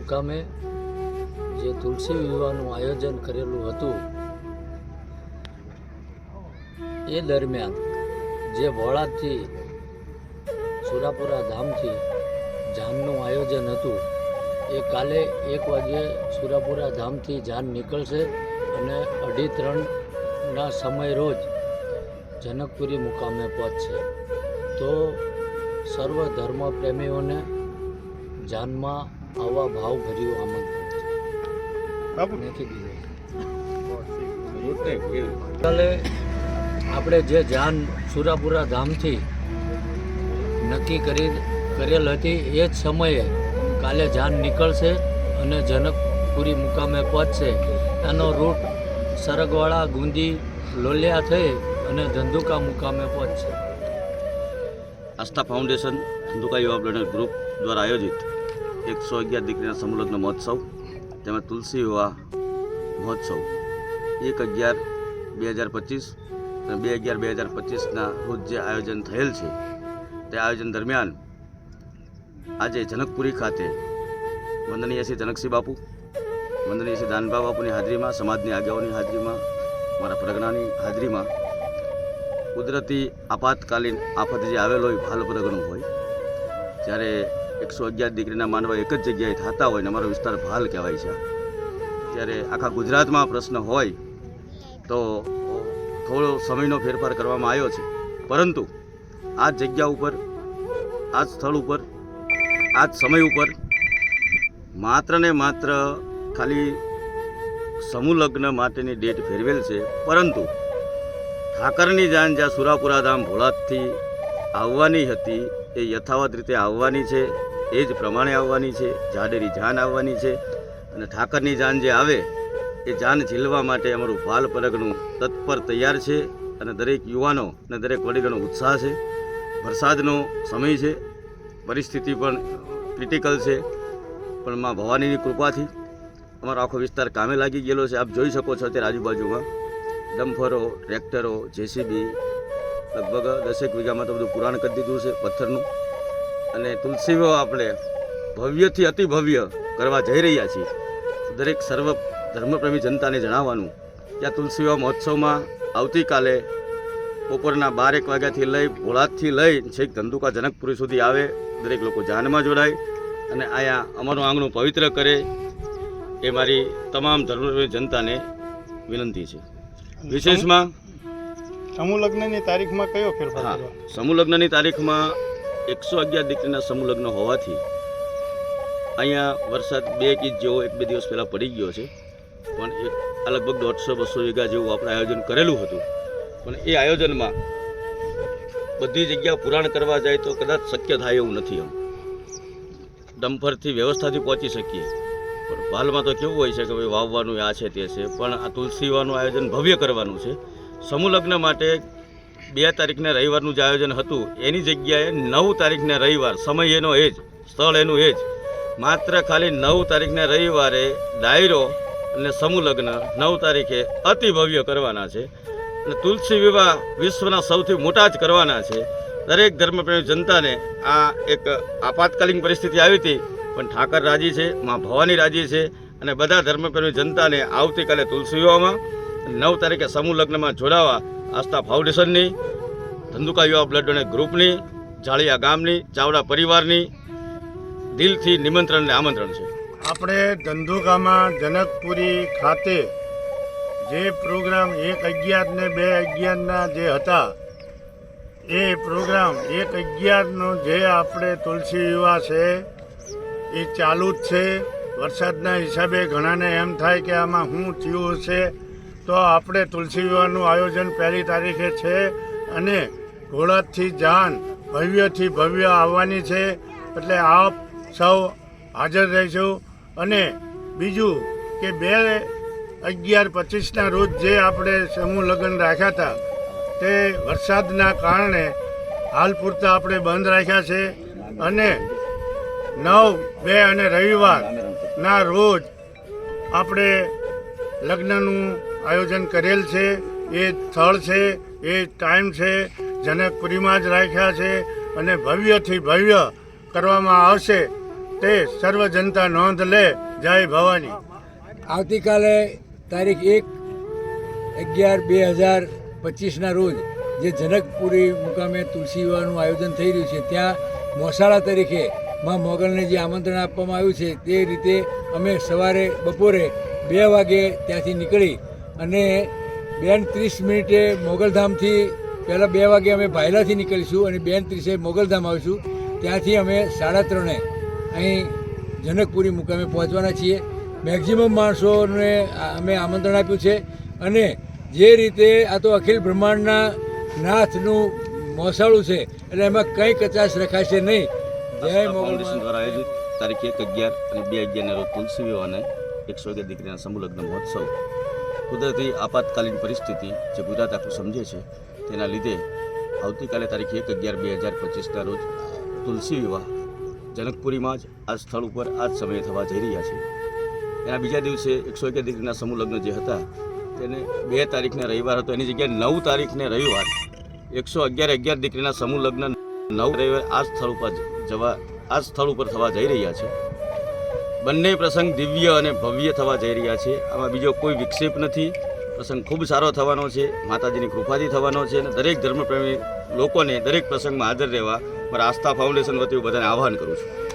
મુકામે જે તુલસી વિવાહનું આયોજન કરેલું હતું, એ દરમિયાન જે વોળાદથી સુરાપુરા ધામથી જાનનું આયોજન હતું, એ કાલે એક વાગ્યે સુરાપુરા ધામથી જાન નીકળશે અને અઢી ત્રણના સમય રોજ જનકપુરી મુકામે પહોંચશે. તો સર્વ ધર્મ પ્રેમીઓને જાનમાં આવા ભાવભર્યું આમંત્રણ છે. નથી દીધો કાલે આપણે જે જાન સુરાપુરા ધામથી નક્કી કરી કરેલ હતી એ જ સમયે કાલે જાન નીકળશે અને જનકપુરી મુકામે પહોંચશે. એનો રૂટ સરગવાળા ગુંદી લોલિયા થઈ અને ધંધુકા મુકામે પહોંચશે. આસ્થા ફાઉન્ડેશન ધંધુકા યુવા બ્લડર ગ્રુપ દ્વારા આયોજિત એકસો અગિયાર દીકરીના સમૂહલગ્ન મહોત્સવ તેમજ તુલસી વિવાહ મહોત્સવ. એક અગિયાર બે હજાર પચીસ અને બે અગિયાર બે હજાર પચીસના રોજ જે આયોજન થયેલ છે, તે આયોજન દરમિયાન આજે જનકપુરી ખાતે વંદનીય શ્રી જનકસિંહ બાપુ, વંદનીય શ્રી દાનભા બાપુની હાજરીમાં, સમાજની આગેવાનની હાજરીમાં, મારા પ્રજ્ઞાની હાજરીમાં કુદરતી આપાતકાલીન આફત જે આવેલો હોય ભાલ પ્રગણ હોય. જ્યારે એકસો અગિયાર ડિગ્રીના માનવા એક જ જગ્યાએ થતા હોય ને અમારો વિસ્તાર ભાલ કહેવાય છે. ત્યારે આખા ગુજરાતમાં પ્રશ્ન હોય તો થોડો સમયનો ફેરફાર કરવામાં આવ્યો છે. પરંતુ આ જગ્યા ઉપર, આ સ્થળ ઉપર, આ જ સમય ઉપર માત્ર ને માત્ર ખાલી સમૂહ લગ્ન માટેની ડેટ ફેરવેલ છે. પરંતુ ઠાકરની જાન જ્યાં સુરાપુરા ધામ ભોળાતથી આવવાની હતી એ યથાવત રીતે આવવાની છે. એ જ પ્રમાણે આવવાની છે, જાડેરી જાન આવવાની છે અને ઠાકરની જાન જે આવે, એ જાન ઝીલવા માટે અમારું ભાલ પરગનું તત્પર તૈયાર છે અને દરેક યુવાનો અને દરેક વડીલોનો ઉત્સાહ છે. વરસાદનો સમય છે, પરિસ્થિતિ પણ ક્રિટિકલ છે, પણ માં ભવાનીની કૃપાથી અમારો આખો વિસ્તાર કામે લાગી ગયેલો છે. આપ જોઈ શકો છો અત્યારે આજુબાજુમાં ડમ્ફરો, ટ્રેક્ટરો, જેસીબી, લગભગ દસેક વીઘામાં તો બધું પુરાણ કરી દીધું છે, પથ્થરનું. અને તુલસીઓ આપણે ભવ્યથી અતિ ભવ્ય કરવા જઈ રહ્યા છીએ. દરેક સર્વ ધર્મપ્રેમી જનતાને જણાવવાનું કે આ તુલસીઓ મહોત્સવમાં આવતીકાલે બપોરના બારેક વાગ્યાથી લઈ ભોળાદથી લઈ છેક ધંધુકા જનકપુરી સુધી આવે. દરેક લોકો જાનમાં જોડાય અને અહીંયા અમારું આંગણું પવિત્ર કરે એ મારી તમામ ધર્મપ્રેમી જનતાને વિનંતી છે. વિશેષમાં સમૂહ લગ્નની તારીખમાં કયો ફેરફાર સમૂહ લગ્નની તારીખમાં એકસો અગિયાર દીકરીના સમૂહલગ્ન હોવાથી અહીંયા વરસાદ બે ઇંચ જેવો એક બે દિવસ પહેલાં પડી ગયો છે. પણ એક આ લગભગ દોઢસો બસો વીઘા જેવું આપણે આયોજન કરેલું હતું. પણ એ આયોજનમાં બધી જગ્યા પુરાણ કરવા જાય તો કદાચ શક્ય થાય એવું નથી એમ. ડમ્ફરથી વ્યવસ્થાથી પહોંચી શકીએ. પણ હાલમાં તો કેવું હોય છે કે ભાઈ વાવવાનું આ છે તે છે. પણ આ તુલસીવાનું આયોજન ભવ્ય કરવાનું છે. સમૂહ લગ્ન માટે બે તારીખને રવિવારનું જે આયોજન હતું. એની જગ્યાએ નવ તારીખને રવિવાર. સમય એનો એ જ. સ્થળ એનું એ જ. માત્ર ખાલી નવ તારીખને રવિવારે ડાયરો અને સમૂહ લગ્ન નવ તારીખે અતિ ભવ્ય કરવાના છે. અને તુલસી વિવાહ વિશ્વના સૌથી મોટા જ કરવાના છે. દરેક ધર્મપ્રેમી જનતાને આ એક આપાતકાલીન પરિસ્થિતિ આવી હતી. પણ ઠાકર રાજી છે, માં ભવાની રાજી છે અને બધા ધર્મપ્રેમી જનતાને આવતીકાલે તુલસી વિવાહમાં નવ તારીખે સમૂહ લગ્નમાં જોડાવા આસ્થા ફાઉન્ડેશનની, ધંધુકા યુવા બ્લડ ડોનેટ ગ્રુપની, જાળિયા ગામની, ચાવડા પરિવારની દિલથી નિમંત્રણ અને આમંત્રણ છે. આપણે ધંધુકામાં જનકપુરી ખાતે જે પ્રોગ્રામ એક અગિયાર ને બે અગિયારના જે હતા, એ પ્રોગ્રામ એક અગિયારનો જે આપણે તુલસી યુવા છે, એ ચાલુ જ છે. વરસાદના હિસાબે ઘણાને એમ થાય કે આમાં શું થયું હશે તો આપણે તુલસી વિવાહનું આયોજન પહેલી તારીખે છે અને ઘોડાથી જાન ભવ્યથી ભવ્ય આવવાની છે. એટલે આપ સૌ હાજર રહીશું અને બીજું કે બે અગિયાર પચીસના રોજ જે આપણે સમૂહ લગ્ન રાખ્યા હતા, તે વરસાદના કારણે હાલ પૂરતા આપણે બંધ રાખ્યા છે. અને નવ, બે અને રવિવારના રોજ આપણે લગ્નનું આયોજન કરેલ છે, એ સ્થળ છે, એ ટાઈમ છે જનકપુરીમાં જ રાખ્યા છે અને ભવ્યથી ભવ્ય કરવામાં આવશે, તે સર્વ જનતા નોંધ લે. જય ભવાની. આવતીકાલે તારીખ એક અગિયાર બે હજાર પચીસના રોજ જે જનકપુરી મુકામે તુલસી વિવાહનું આયોજન થઈ રહ્યું છે, ત્યાં મોસાળા તરીકે માં મોગલને જે આમંત્રણ આપવામાં આવ્યું છે, તે રીતે અમે સવારે બપોરે બે વાગે ત્યાંથી નીકળી અને બેન ત્રીસ મિનિટે મોગલધામથી પહેલાં બે વાગે અમે ભાયલાથી નીકળીશું અને બેન ત્રીસે મોગલધામ આવીશું. ત્યાંથી અમે સાડા ત્રણે અહીં જનકપુરી મુકામે પહોંચવાના છીએ. મેક્ઝિમમ માણસોને અમે આમંત્રણ આપ્યું છે અને જે રીતે આ તો અખિલ બ્રહ્માંડના નાથનું મોસાળું છે એટલે એમાં કંઈ કચાશ રખાશે નહીં. જય મોગલ દ્વારા આયોજિત તારીખ એક અગિયાર અને બે અગિયારના રોજ તુલસી વિવાહને એકસો અગિયાર દીકરીના સમૂહલગ્ન મહોત્સવ. કુદરતી આપાતકાલીન પરિસ્થિતિ જે ગુજરાત આખું સમજે છે, તેના લીધે આવતીકાલે તારીખ એક અગિયાર બે હજાર પચીસના રોજ તુલસી વિવાહ જનકપુરીમાં જ આ સ્થળ ઉપર આ જ સમયે થવા જઈ રહ્યા છે. એના બીજા દિવસે એકસો અગિયાર દીકરીના સમૂહ લગ્ન જે હતા, તેને બે તારીખને રવિવાર હતો, એની જગ્યાએ નવ તારીખને રવિવાર, એકસો અગિયાર અગિયાર દીકરીના સમૂહ લગ્ન નવ રવિવાર આ સ્થળ ઉપર જવા આ સ્થળ ઉપર થવા જઈ રહ્યા છે. બંને પ્રસંગ દિવ્ય અને ભવ્ય થવા જઈ રહ્યા છે. આમાં બીજો કોઈ વિક્ષેપ નથી. પ્રસંગ ખૂબ સારો થવાનો છે. માતાજીની કૃપાથી થવાનો છે અને દરેક ધર્મપ્રેમી લોકોને દરેક પ્રસંગમાં હાજર રહેવા મારા આસ્થા ફાઉન્ડેશન વતી હું બધાને આહ્વાન કરું છું.